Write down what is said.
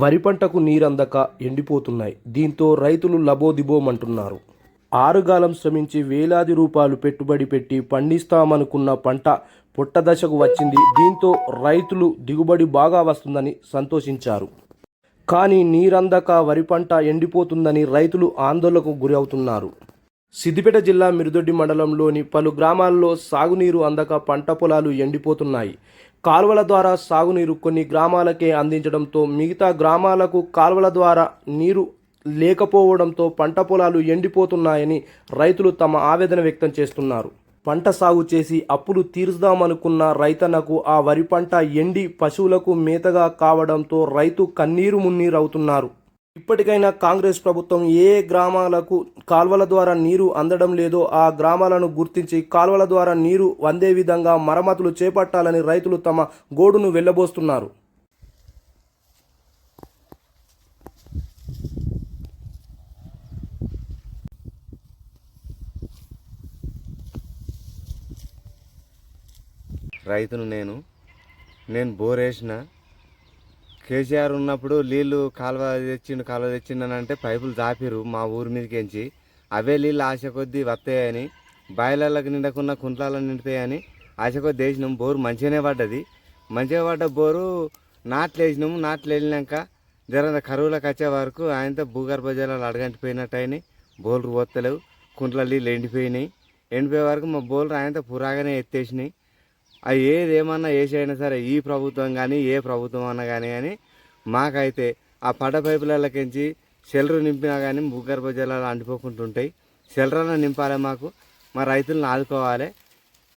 వరి పంటకు నీరందక ఎండిపోతున్నాయి. దీంతో రైతులు లబోదిబోమంటున్నారు. ఆరుగాలం శ్రమించి వేలాది రూపాయలు పెట్టుబడి పెట్టి పండిస్తామనుకున్న పంట పుట్టదశకు వచ్చింది. దీంతో రైతులు దిగుబడి బాగా వస్తుందని సంతోషించారు. కానీ నీరందక వరి పంట ఎండిపోతుందని రైతులు ఆందోళనకు గురి అవుతున్నారు సిద్దిపేట జిల్లా మిరుదొడ్డి మండలంలోని పలు గ్రామాల్లో సాగునీరు అందక పంట పొలాలు ఎండిపోతున్నాయి. కాలువల ద్వారా సాగునీరు కొన్ని గ్రామాలకే అందించడంతో మిగతా గ్రామాలకు కాలువల ద్వారా నీరు లేకపోవడంతో పంట పొలాలు ఎండిపోతున్నాయని రైతులు తమ ఆవేదన వ్యక్తం చేస్తున్నారు. పంట సాగు చేసి అప్పులు తీర్చుదామనుకున్న రైతన్నకు ఆ వరి పంట ఎండి పశువులకు మేతగా కావడంతో రైతు కన్నీరు మున్నీరవుతున్నారు. ఇప్పటికైనా కాంగ్రెస్ ప్రభుత్వం ఏ గ్రామాలకు కాల్వల ద్వారా నీరు అందడం లేదో ఆ గ్రామాలను గుర్తించి కాల్వల ద్వారా నీరు అందే విధంగా మరమ్మతులు చేపట్టాలని రైతులు తమ గోడును వెళ్ళబోస్తున్నారు. రైతును నేను నేను బోరేసిన కేసీఆర్ ఉన్నప్పుడు నీళ్ళు కాలువ తెచ్చిండు కాలువ తెచ్చిండని అంటే పైపులు దాపిరు మా ఊరి మీదకించి. అవే నీళ్ళు ఆశ కొద్దీ వస్తాయని బాయిలర్లకు నిండకున్న కుంట్లలో నిండుతాయని ఆశ కొద్దీ వేసినాం. బోరు మంచిగానే పడ్డది. మంచిగా పడ్డ బోరు నాట్లు వేసినాము. నాట్లు వెళ్ళినాక జర కరువులకు వచ్చే వరకు ఆయనతో భూగర్భ జలాలు అడగంటిపోయినట్టు అయినాయి. బోర్లు పోతలేవు. కుంట్ల నీళ్ళు ఎండిపోయినాయి. ఎండిపోయే వరకు మా బోర్లు ఆయనతో పురాగానే ఎత్తేసినాయి. అవి ఏది ఏమన్నా వేసైనా సరే ఈ ప్రభుత్వం కానీ ఏ ప్రభుత్వం అన్నా కానీ కానీ మాకైతే ఆ పడ పైపులకించి సెలరు నింపినా కానీ భూగర్భ జలాలు అంటిపోకుంటుంటాయి సెలరన్న నింపాలి మాకు. మా రైతులను ఆదుకోవాలి.